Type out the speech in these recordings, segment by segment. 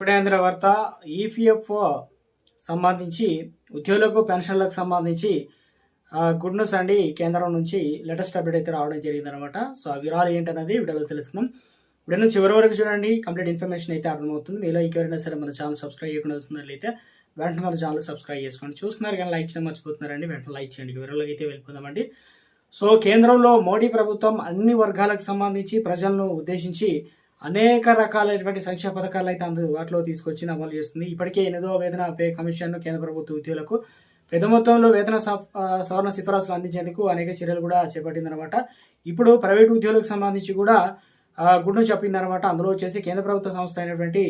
ఇప్పుడేంద్ర వార్త ఈపీఎఫ్ సంబంధించి ఉద్యోగులకు పెన్షన్లకు సంబంధించి గుడ్ న్యూస్ అండి కేంద్రం నుంచి లేటెస్ట్ అప్డేట్ అయితే రావడం జరిగింది అనమాట సో ఆ వివరాలు ఏంటనేది వీడియోలో తెలుసుకుందాం. ఇప్పుడు చివరి వరకు చూడండి. కంప్లీట్ ఇన్ఫర్మేషన్ అయితే అర్థమవుతుంది. మీలో ఎవరైనా సరే మన ఛానల్ సబ్స్క్రైబ్ చేయకుండా వస్తున్నట్లయితే వెంటనే మన ఛానల్ సబ్స్క్రైబ్ చేసుకోండి. చూస్తున్నారు కానీ లైక్ చేయడం మర్చిపోతున్నారండి. వెంటనే లైక్ చేయండి. వివరాలకు అయితే వెళ్ళిపోదామండి. సో కేంద్రంలో మోడీ ప్రభుత్వం అన్ని వర్గాలకు సంబంధించి ప్రజలను ఉద్దేశించి అనేక రకాలైనటువంటి సంక్షేమ పథకాలు అయితే అందుబాటులో తీసుకొచ్చి అమలు చేస్తుంది. ఇప్పటికే ఎనిమిదవ వేతన పే కమిషన్ కేంద్ర ప్రభుత్వ ఉద్యోగులకు పెద్ద మొత్తంలో వేతన సవరణ సిఫారసులు అందించేందుకు అనేక చర్యలు కూడా చేపట్టిందనమాట ఇప్పుడు ప్రైవేటు ఉద్యోగులకు సంబంధించి కూడా గుడ్ను చెప్పిందనమాట అందులో వచ్చేసి కేంద్ర ప్రభుత్వ సంస్థ అయినటువంటి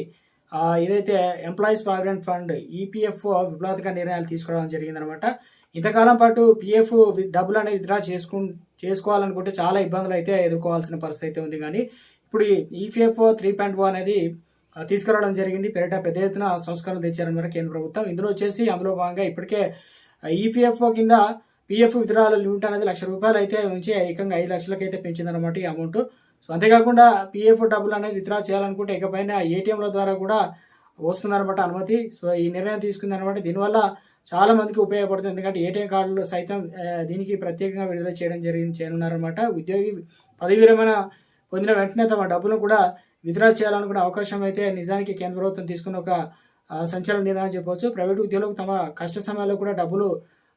ఏదైతే ఎంప్లాయీస్ ప్రావిడెంట్ ఫండ్ ఈపీఎఫ్ఓ విప్లవాత్మక నిర్ణయాలు తీసుకోవడం జరిగిందనమాట ఇంతకాలం పాటు పిఎఫ్ డబ్బులు అనేవి విత్డ్రా చేసుకు చేసుకోవాలనుకుంటే చాలా ఇబ్బందులు అయితే ఎదుర్కోవాల్సిన పరిస్థితి అయితే ఉంది. కానీ ఇప్పుడు ఈపీఎఫ్ త్రీ పాయింట్ అనేది తీసుకురావడం జరిగింది. పెరట పెద్ద ఎత్తున సంస్కరణలు తెచ్చారన్నమాట కేంద్ర ప్రభుత్వం. ఇందులో వచ్చేసి అందులో భాగంగా ఇప్పటికే ఈపీఎఫ్ఓ కింద పిఎఫ్ విత్డ్రాల లిమిట్ అనేది లక్ష రూపాయలు అయితే ఉంచి ఏకంగా ఐదు లక్షలకి అయితే పెంచిందన్నమాట ఈ అమౌంట్. సో అంతేకాకుండా పిఎఫ్ డబ్బులు అనేది విత్డ్రా చేయాలనుకుంటే ఇకపైన ఏటీఎంల ద్వారా కూడా వస్తుందన్నమాట అనుమతి. సో ఈ నిర్ణయం తీసుకుందనమాట దీనివల్ల చాలా మందికి ఉపయోగపడుతుంది. ఎందుకంటే ఏటీఎం కార్డులు సైతం దీనికి ప్రత్యేకంగా విడుదల చేయడం జరిగింది చేయనున్నారన్నమాట. ఉద్యోగి పదవి విరమణ పొందిన వెంటనే తమ డబ్బును కూడా విత్డ్రా చేయాలనుకునే అవకాశం అయితే నిజానికి కేంద్ర ప్రభుత్వం తీసుకున్న ఒక సంచలన నిర్ణయం చెప్పవచ్చు. ప్రైవేట్ ఉద్యోగులకు తమ కష్ట సమయాల్లో కూడా డబ్బులు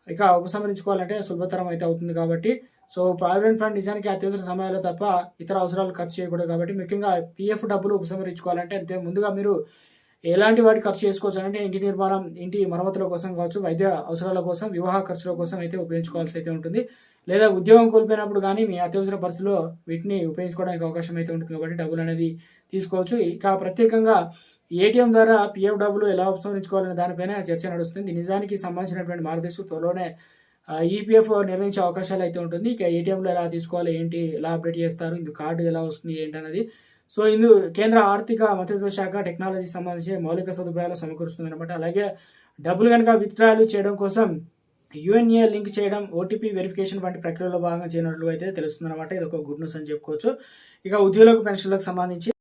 ఇక ఉపసంహరించుకోవాలంటే సులభతరం అయితే అవుతుంది కాబట్టి. సో ప్రావిడెంట్ ఫండ్ నిజానికి అత్యవసర సమయాల్లో తప్ప ఇతర అవసరాలు ఖర్చు చేయకూడదు కాబట్టి. ముఖ్యంగా పిఎఫ్ డబ్బులు ఉపసంహరించుకోవాలంటే అంతే. ముందుగా మీరు ఎలాంటి వాటి ఖర్చు చేసుకోవచ్చు అంటే ఇంటి నిర్మాణం ఇంటి మరమ్మతుల కోసం కావచ్చు వైద్య అవసరాల కోసం వివాహ ఖర్చుల కోసం అయితే ఉపయోగించుకోవాల్సి అయితే ఉంటుంది. లేదా ఉద్యోగం కోల్పోయినప్పుడు కానీ మీ అత్యవసర పరిస్థితుల్లో వీటిని ఉపయోగించుకోవడానికి అవకాశం అయితే ఉంటుంది. కాబట్టి డబ్బులు అనేది తీసుకోవచ్చు. ఇక ప్రత్యేకంగా ఏటీఎం ద్వారా పిఎఫ్ డబ్బులు ఎలా ఉపసంహరించుకోవాలనే దానిపైన చర్చ నడుస్తుంది. నిజానికి సంబంధించినటువంటి మార్గదర్శకు త్వరలోనే ఈపీఎఫ్ నిర్ణయించే అవకాశాలు అయితే ఉంటుంది. ఇక ఏటీఎంలో ఎలా తీసుకోవాలి? ఏంటి? ఎలా అప్డేట్ చేస్తారు? ఇందుకు కార్డు ఎలా వస్తుంది? ఏంటి అనేది సో ఇందు కేంద్ర ఆర్థిక మంత్రిత్వ శాఖ టెక్నాలజీ సంబంధించిన మౌలిక సదుపాయాలు సమకూరుస్తుంది అనమాట అలాగే డబ్బులు కనుక విత్డ్రాలు చేయడం కోసం యుఎన్ఏ లింక్ చేయడం ఓటీపీ వెరిఫికేషన్ వంటి ప్రక్రియలో భాగంగా చేయనట్లు అయితే తెలుస్తుంది అనమాట ఇది ఒక గుడ్ న్యూస్ అని చెప్పుకోవచ్చు. ఇక ఉద్యోగులకు పెన్షన్లకు సంబంధించి